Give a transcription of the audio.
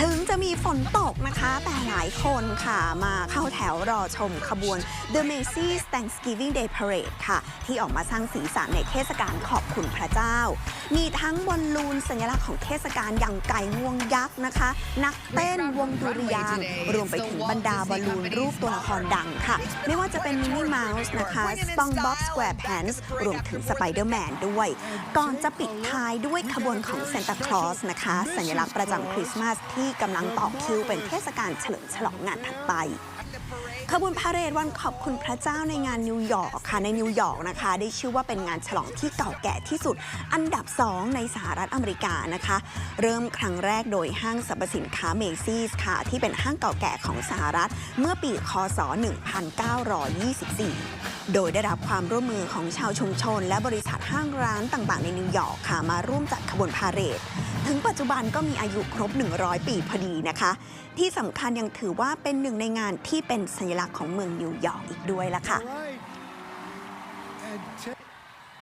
ถึงจะมีฝนตกนะคะ แต่หลายคนค่ะมาเข้าแถวรอชมขบวน The Macy's Thanksgiving Day Parade ค่ะ ที่ออกมาสร้างสีสันในเทศกาลขอบคุณพระเจ้า มีทั้งบอลลูนสัญลักษณ์ของเทศกาลอย่างไก่งวงยักษ์นะคะ นักเต้นวงดุริยางรวมไปถึงบรรดาบอลลูนรูปตัวละครดังค่ะ ไม่ว่าจะเป็นมินนี่เมาส์นะคะ SpongeBob SquarePants รวมถึงสไปเดอร์แมนด้วย ก่อนจะปิดท้ายด้วยขบวนของ Santa Claus นะคะ สัญลักษณ์ประจำคริสต์มาสที่กำลังต่อคิวเป็นเทศกาลเฉลิมฉลองงานถัดไปขบวนพาเหรดวันขอบคุณพระเจ้าในงานนิวยอร์กค่ะในนิวยอร์กนะคะ ได้ชื่อว่าเป็นงานฉลองที่เก่าแก่ที่สุด อันดับ2 ในสหรัฐอเมริกานะคะ เริ่มครั้งแรกโดยห้างสรรพสินค้าเมซี่ส์ค่ะ ที่เป็นห้างเก่าแก่ของสหรัฐ เมื่อปีคศ 1924 โดยได้รับความร่วมมือของชาวชุมชน และบริษัทห้างร้านต่างๆ ในนิวยอร์กค่ะมาร่วมจัดขบวนพาเหรดถึงปัจจุบันก็มีอายุครบ 100 ปีพอดีนะคะ ที่สำคัญยังถือว่าเป็นหนึ่งในงานที่เป็นสัญลักษณ์ของเมืองนิวยอร์กอีกด้วยล่ะค่ะ right.